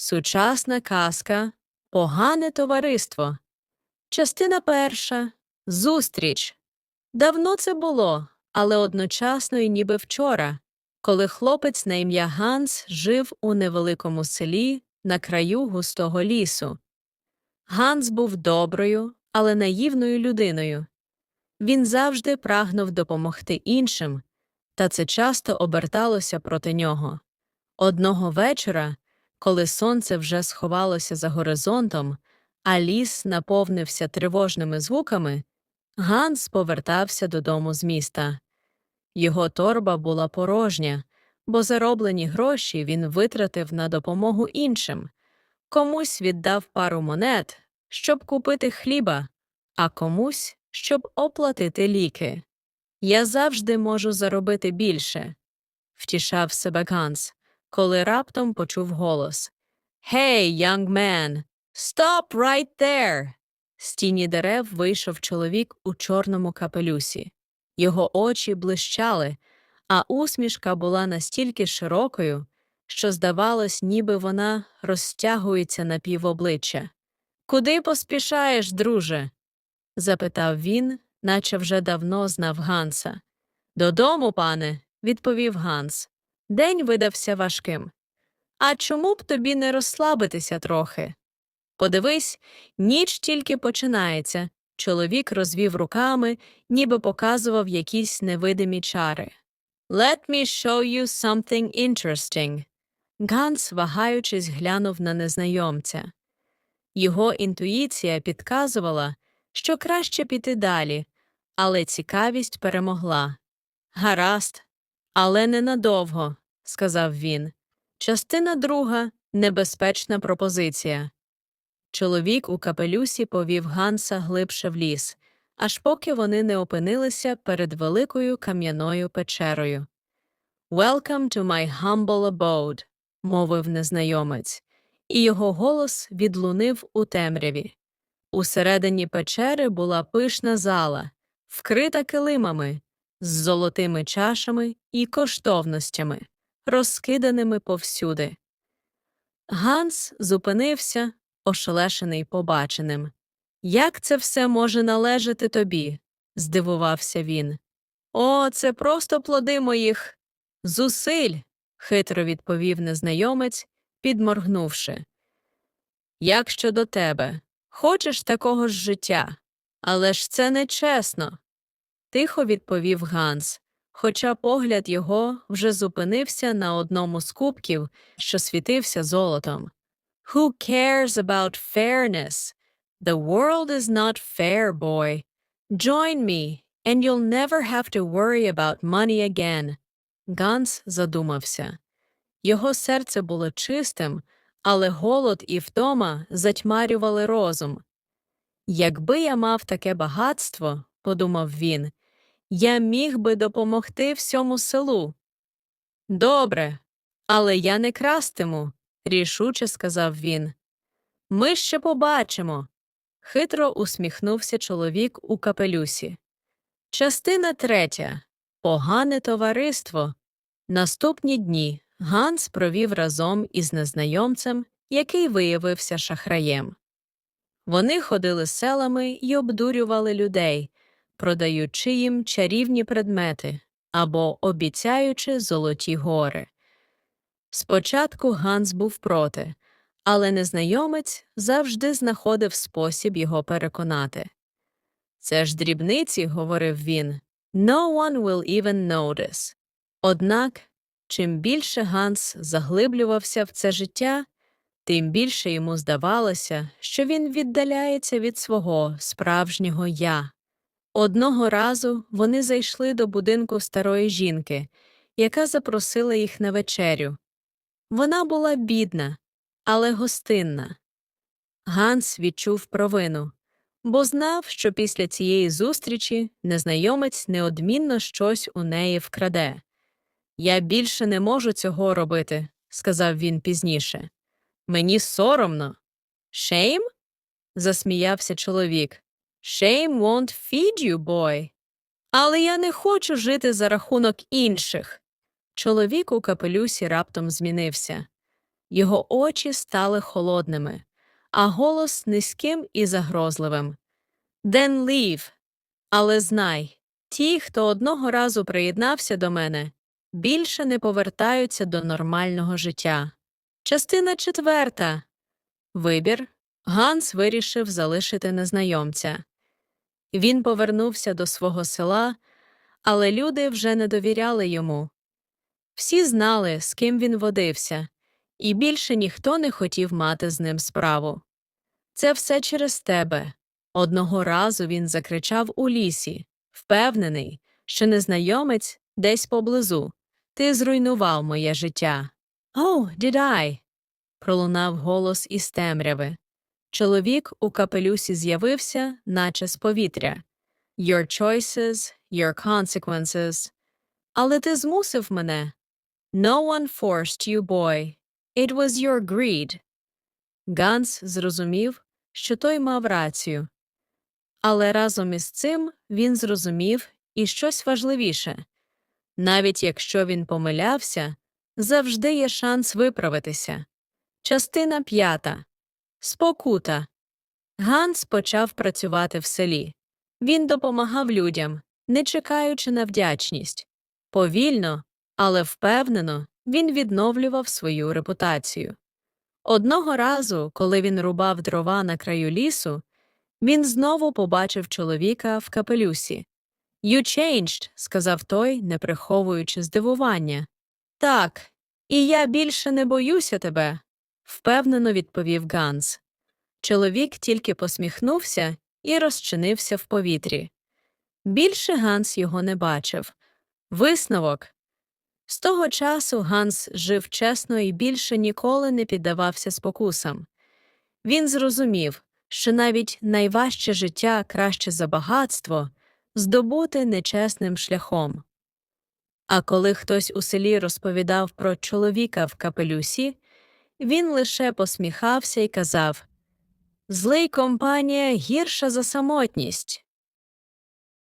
Сучасна казка Погане товариство. Частина перша Зустріч. Давно це було, але одночасно і ніби вчора, коли хлопець на ім'я Ганс жив у невеликому селі на краю густого лісу. Ганс був доброю, але наївною людиною. Він завжди прагнув допомогти іншим, та це часто оберталося проти нього. Одного вечора, коли сонце вже сховалося за горизонтом, а ліс наповнився тривожними звуками, Ганс повертався додому з міста. Його торба була порожня, бо зароблені гроші він витратив на допомогу іншим. Комусь віддав пару монет, щоб купити хліба, а комусь, щоб оплатити ліки. Я завжди можу заробити більше, втішав себе Ганс, коли раптом почув голос Hey, young man, stop right there! З тіні дерев вийшов чоловік у чорному капелюсі. Його очі блищали, а усмішка була настільки широкою, що здавалось, ніби вона розтягується на півобличчя. Куди поспішаєш, друже? запитав він, наче вже давно знав Ганса. Додому, пане, відповів Ганс. День видався важким. А чому б тобі не розслабитися трохи? Подивись, ніч тільки починається. Чоловік розвів руками, ніби показував якісь невидимі чари. Let me show you something interesting. Ганс, вагаючись, глянув на незнайомця. Його інтуїція підказувала, що краще піти далі, але цікавість перемогла. Гаразд, але ненадовго, сказав він. Частина друга небезпечна пропозиція. Чоловік у капелюсі повів Ганса глибше в ліс, аж поки вони не опинилися перед великою кам'яною печерою. Welcome to my humble abode, мовив незнайомець, і його голос відлунив у темряві. Усередині печери була пишна зала, вкрита килимами, з золотими чашами і коштовностями, розкиданими повсюди. Ганс зупинився, ошелешений побаченим. Як це все може належати тобі? здивувався він. О, це просто плоди моїх зусиль, хитро відповів незнайомець, підморгнувши. Як щодо тебе, хочеш такого ж життя, але ж це нечесно, тихо відповів Ганс, хоча погляд його вже зупинився на одному з кубків, що світився золотом. Who cares about fairness? The world is not fair, boy. Join me, and you'll never have to worry about money again. Ганс задумався. Його серце було чистим, але голод і втома затьмарювали розум. Якби я мав таке багатство, подумав він, я міг би допомогти всьому селу. Добре, але я не крастиму, рішуче сказав він. Ми ще побачимо. Хитро усміхнувся чоловік у капелюсі. Частина третя. Погане товариство. Наступні дні Ганс провів разом із незнайомцем, який виявився шахраєм. Вони ходили селами й обдурювали людей, продаючи їм чарівні предмети або обіцяючи золоті гори. Спочатку Ганс був проти, але незнайомець завжди знаходив спосіб його переконати. Це ж дрібниці, говорив він, no one will even notice. Однак, чим більше Ганс заглиблювався в це життя, тим більше йому здавалося, що він віддаляється від свого справжнього я. Одного разу вони зайшли до будинку старої жінки, яка запросила їх на вечерю. Вона була бідна, але гостинна. Ганс відчув провину, бо знав, що після цієї зустрічі незнайомець неодмінно щось у неї вкраде. Я більше не можу цього робити, сказав він пізніше. Мені соромно. Шейм? засміявся чоловік. Shame won't feed you, boy. Але я не хочу жити за рахунок інших. Чоловік у капелюсі раптом змінився. Його очі стали холодними, а голос низьким і загрозливим. Then leave. Але знай, ті, хто одного разу приєднався до мене, більше не повертаються до нормального життя. Частина четверта. Вибір. Ганс вирішив залишити незнайомця. Він повернувся до свого села, але люди вже не довіряли йому. Всі знали, з ким він водився, і більше ніхто не хотів мати з ним справу. Це все через тебе. Одного разу він закричав у лісі, впевнений, що незнайомець десь поблизу. Ти зруйнував моє життя. Oh, did I? пролунав голос із темряви. Чоловік у капелюсі з'явився, наче з повітря. Your choices, your consequences. Але ти змусив мене. No one forced you, boy. It was your greed. Ганс зрозумів, що той мав рацію. Але разом із цим він зрозумів і щось важливіше. Навіть якщо він помилявся, завжди є шанс виправитися. Частина п'ята. Спокута. Ганс почав працювати в селі. Він допомагав людям, не чекаючи на вдячність. Повільно, але впевнено, він відновлював свою репутацію. Одного разу, коли він рубав дрова на краю лісу, він знову побачив чоловіка в капелюсі. You changed, сказав той, не приховуючи здивування. Так, і я більше не боюся тебе, впевнено відповів Ганс. Чоловік тільки посміхнувся і розчинився в повітрі. Більше Ганс його не бачив. Висновок. З того часу Ганс жив чесно і більше ніколи не піддавався спокусам. Він зрозумів, що навіть найважче життя краще за багатство здобути нечесним шляхом. А коли хтось у селі розповідав про чоловіка в капелюсі, він лише посміхався і казав Злий компанія гірша за самотність.